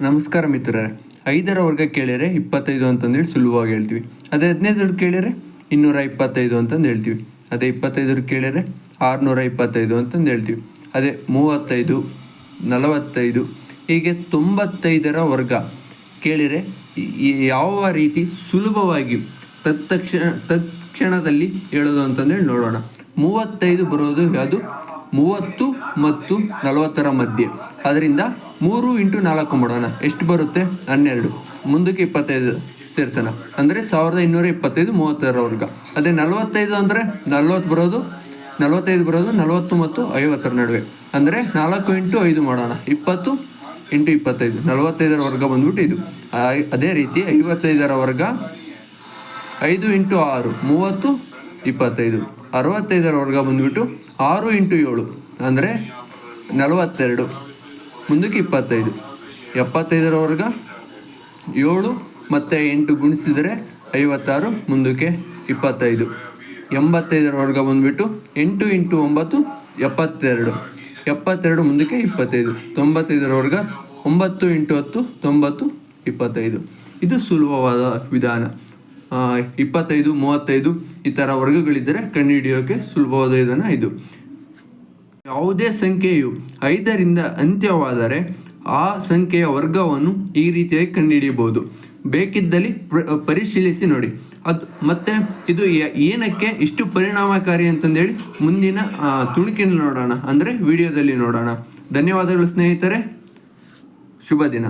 ನಮಸ್ಕಾರ ಮಿತ್ರರೇ. ಐದರ ವರ್ಗ ಕೇಳಿದರೆ ಇಪ್ಪತ್ತೈದು ಅಂತಂದೇಳಿ ಸುಲಭವಾಗಿ ಹೇಳ್ತೀವಿ. ಅದೇ ಹದಿನೈದರ ಕೇಳಿದರೆ ಇನ್ನೂರ ಇಪ್ಪತ್ತೈದು ಅಂತಂದು ಹೇಳ್ತೀವಿ. ಅದೇ ಇಪ್ಪತ್ತೈದರ ಕೇಳಿದರೆ ಆರುನೂರ ಇಪ್ಪತ್ತೈದು ಅಂತಂದು ಹೇಳ್ತೀವಿ. ಅದೇ ಮೂವತ್ತೈದು, ನಲವತ್ತೈದು, ಹೀಗೆ ತೊಂಬತ್ತೈದರ ವರ್ಗ ಕೇಳಿದರೆ ಯಾವ ರೀತಿ ಸುಲಭವಾಗಿ ತತ್ಕ್ಷಣ ತತ್ಕ್ಷಣದಲ್ಲಿ ಹೇಳೋದು ಅಂತಂದೇಳಿ ನೋಡೋಣ. ಮೂವತ್ತೈದು ಬರೋದು ಯಾವುದು? ಮೂವತ್ತು ಮತ್ತು ನಲವತ್ತರ ಮಧ್ಯೆ. ಅದರಿಂದ ಮೂರು ಇಂಟು ನಾಲ್ಕು ಮಾಡೋಣ. ಎಷ್ಟು ಬರುತ್ತೆ? ಹನ್ನೆರಡು. ಮುಂದಕ್ಕೆ ಇಪ್ಪತ್ತೈದು ಸೇರಿಸೋಣ. ಅಂದರೆ ಸಾವಿರದ ಇನ್ನೂರ ಇಪ್ಪತ್ತೈದು, ಮೂವತ್ತರ ವರ್ಗ. ಅದೇ ನಲವತ್ತೈದು ಅಂದರೆ ನಲವತ್ತು ಬರೋದು, ನಲವತ್ತೈದು ಬರೋದು ನಲವತ್ತು ಮತ್ತು ಐವತ್ತರ ನಡುವೆ. ಅಂದರೆ ನಾಲ್ಕು ಇಂಟು ಐದು ಮಾಡೋಣ. ಇಪ್ಪತ್ತು ಇಂಟು ಇಪ್ಪತ್ತೈದು. ನಲವತ್ತೈದರ ವರ್ಗ ಬಂದ್ಬಿಟ್ಟು ಇದು. ಅದೇ ರೀತಿ ಐವತ್ತೈದರ ವರ್ಗ ಐದು ಇಂಟು ಆರು, ಮೂವತ್ತು, ಇಪ್ಪತ್ತೈದು. ಅರವತ್ತೈದರ ವರ್ಗ ಬಂದ್ಬಿಟ್ಟು ಆರು ಇಂಟು ಏಳು, ಅಂದರೆ ನಲವತ್ತೆರಡು, ಮುಂದಕ್ಕೆ ಇಪ್ಪತ್ತೈದು. ಎಪ್ಪತ್ತೈದರ ವರ್ಗ, ಏಳು ಮತ್ತು ಎಂಟು ಗುಣಿಸಿದರೆ ಐವತ್ತಾರು, ಮುಂದಕ್ಕೆ ಇಪ್ಪತ್ತೈದು. ಎಂಬತ್ತೈದರ ವರ್ಗ ಬಂದ್ಬಿಟ್ಟು ಎಂಟು ಇಂಟು ಒಂಬತ್ತು, ಎಪ್ಪತ್ತೆರಡು. ಎಪ್ಪತ್ತೆರಡು, ಮುಂದಕ್ಕೆ ಇಪ್ಪತ್ತೈದು. ತೊಂಬತ್ತೈದರ ವರ್ಗ, ಒಂಬತ್ತು ಇಂಟು ಹತ್ತು, ತೊಂಬತ್ತು, ಇಪ್ಪತ್ತೈದು. ಇದು ಸುಲಭವಾದ ವಿಧಾನ. ಇಪ್ಪತ್ತೈದು, ಮೂವತ್ತೈದು ಈ ಥರ ವರ್ಗಗಳಿದ್ದರೆ ಕಂಡುಹಿಡಿಯೋಕೆ ಸುಲಭವಾದ ವಿಧಾನ ಇದು. ಯಾವುದೇ ಸಂಖ್ಯೆಯು ಐದರಿಂದ ಅಂತ್ಯವಾದರೆ ಆ ಸಂಖ್ಯೆಯ ವರ್ಗವನ್ನು ಈ ರೀತಿಯಾಗಿ ಕಂಡುಹಿಡಿಯಬಹುದು ಬೇಕಿದ್ದಲ್ಲಿ ಪ್ರ- ಪರಿಶೀಲಿಸಿ ನೋಡಿ. ಅದು, ಮತ್ತೆ ಇದು ಏನಕ್ಕೆ ಇಷ್ಟು ಪರಿಣಾಮಕಾರಿ ಅಂತಂದೇಳಿ ಮುಂದಿನ ತುಣುಕಿನ ನೋಡೋಣ. ಅಂದರೆ ವಿಡಿಯೋದಲ್ಲಿ ನೋಡೋಣ. ಧನ್ಯವಾದಗಳು ಸ್ನೇಹಿತರೆ. ಶುಭ ದಿನ.